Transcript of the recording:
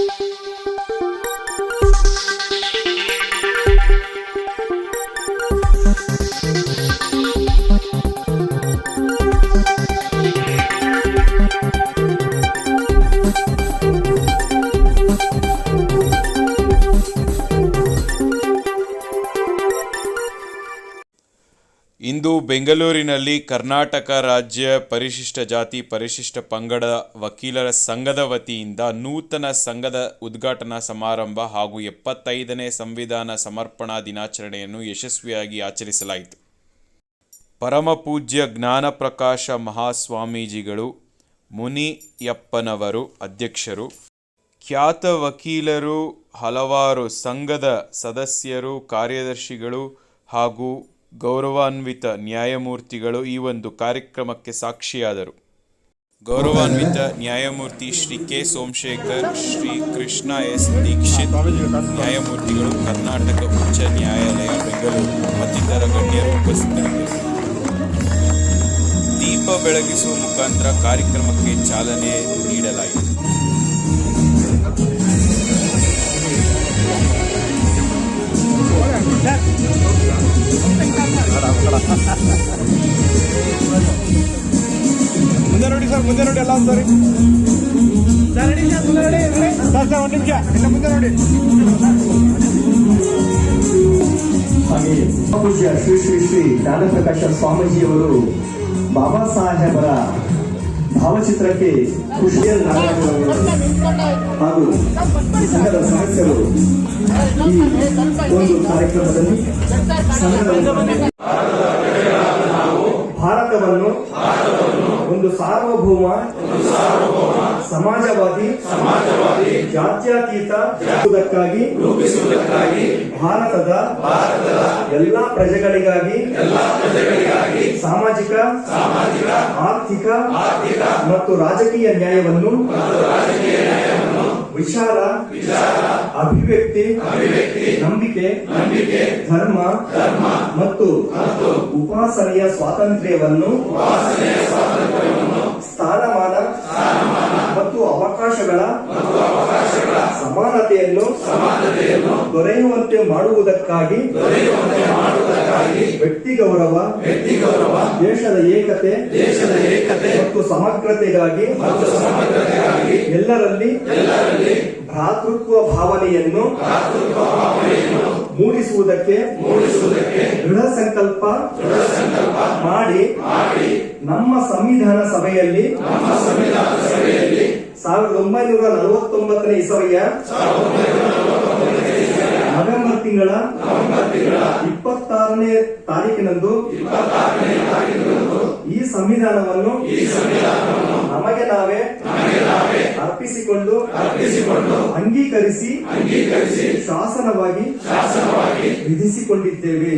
Música ಇಂದು ಬೆಂಗಳೂರಿನಲ್ಲಿ ಕರ್ನಾಟಕ ರಾಜ್ಯ ಪರಿಶಿಷ್ಟ ಜಾತಿ ಪರಿಶಿಷ್ಟ ಪಂಗಡ ವಕೀಲರ ಸಂಘದ ವತಿಯಿಂದ ನೂತನ ಸಂಘದ ಉದ್ಘಾಟನಾ ಸಮಾರಂಭ ಹಾಗೂ ಎಪ್ಪತ್ತೈದನೇ ಸಂವಿಧಾನ ಸಮರ್ಪಣಾ ದಿನಾಚರಣೆಯನ್ನು ಯಶಸ್ವಿಯಾಗಿ ಆಚರಿಸಲಾಯಿತು. ಪರಮಪೂಜ್ಯ ಜ್ಞಾನಪ್ರಕಾಶ ಮಹಾಸ್ವಾಮೀಜಿಗಳು, ಮುನಿಯಪ್ಪನವರು ಅಧ್ಯಕ್ಷರು, ಖ್ಯಾತ ವಕೀಲರು, ಹಲವಾರು ಸಂಘದ ಸದಸ್ಯರು, ಕಾರ್ಯದರ್ಶಿಗಳು ಹಾಗೂ ಗೌರವಾನ್ವಿತ ನ್ಯಾಯಮೂರ್ತಿಗಳು ಈ ಒಂದು ಕಾರ್ಯಕ್ರಮಕ್ಕೆ ಸಾಕ್ಷಿಯಾದರು. ಗೌರವಾನ್ವಿತ ನ್ಯಾಯಮೂರ್ತಿ ಶ್ರೀ ಕೆ. ಸೋಮಶೇಖರ್, ಶ್ರೀ ಕೃಷ್ಣ ಎಸ್. ದೀಕ್ಷಿತ್, ನ್ಯಾಯಮೂರ್ತಿಗಳು ಕರ್ನಾಟಕ ಉಚ್ಚ ನ್ಯಾಯಾಲಯ, ಬೆಂಗಳೂರು ಮತ್ತಿತರ ಗಣ್ಯರು ಉಪಸ್ಥಿತರಿದ್ದರು. ದೀಪ ಬೆಳಗಿಸುವ ಮುಖಾಂತರ ಕಾರ್ಯಕ್ರಮಕ್ಕೆ ಚಾಲನೆ ನೀಡಲಾಯಿತು. ಮುಂದೆ ನೋಡಿ ಸರ್ ಮುಂದೆ ನೋಡಿ ಎಲ್ಲ ಸರಿ ಸರ್ ಸರ್ ಒಂದು ನಿಮಿಷ ಇನ್ನು ಮುಂದೆ ನೋಡಿ ಹಾಗೆ ಪೂಜ್ಯ ಶ್ರೀ ಶ್ರೀ ಶ್ರೀ ಜ್ಞಾನಪ್ರಕಾಶ ಸ್ವಾಮೀಜಿಯವರು ಬಾಬಾ ಸಾಹೇಬರ ಭಾವಚಿತ್ರಕ್ಕೆ ಖುಷಿಯ ಹಾಗೂ ಸಂಘದ ಸದಸ್ಯರು ಈ ಒಂದು ಕಾರ್ಯಕ್ರಮದಲ್ಲಿ ಸಂಘದ ಭಾರತವನ್ನು ಒಂದು ಸಾರ್ವಭೌಮ ಸಮಾಜವಾದಿ ಜಾತ್ಯತೀತ ರೂಪಿಸುವುದಕ್ಕಾಗಿ ಭಾರತದ ಎಲ್ಲಾ ಪ್ರಜೆಗಳಿಗಾಗಿ ಸಾಮಾಜಿಕ ಆರ್ಥಿಕ ಮತ್ತು ರಾಜಕೀಯ ನ್ಯಾಯವನ್ನು ವಿಚಾರ ಅಭಿವ್ಯಕ್ತಿ ನಂಬಿಕೆ ಧರ್ಮ ಮತ್ತು ಉಪಾಸನೆಯ ಸ್ವಾತಂತ್ರ್ಯವನ್ನು ಸ್ಥಾನಮಾನ ಮತ್ತು ಅವಕಾಶಗಳ ಸಮಾನತೆಯನ್ನು ದೊರೆಯುವಂತೆ ಮಾಡುವುದಕ್ಕಾಗಿ ವ್ಯಕ್ತಿ ಗೌರವ ವ್ಯಕ್ತಿ ಗೌರವ ದೇಶದ ಏಕತೆ ದೇಶದ ಏಕತೆ ಮತ್ತು ಸಮಗ್ರತೆಗಾಗಿ ಎಲ್ಲರಲ್ಲಿ ಭ್ರಾತೃತ್ವ ಭಾವನೆಯನ್ನು ಮೂಡಿಸುವುದಕ್ಕೆ ದೃಢ ಸಂಕಲ್ಪ ಮಾಡಿ ನಮ್ಮ ಸಂವಿಧಾನ ಸಭೆಯಲ್ಲಿ ಸಾವಿರದ ಒಂಬೈನೂರ ನಲವತ್ತೊಂಬತ್ತನೇ ಇಸವಿಯ ನವೆಂಬರ್ ತಿಂಗಳ ಇಪ್ಪತ್ತಾರನೇ ತಾರೀಕಿನಂದು ಈ ಸಂವಿಧಾನವನ್ನು ನಮಗೆ ನಾವೇ ಅರ್ಪಿಸಿಕೊಂಡು ಅಂಗೀಕರಿಸಿ ಶಾಸನವಾಗಿ ವಿಧಿಸಿಕೊಂಡಿದ್ದೇವೆ.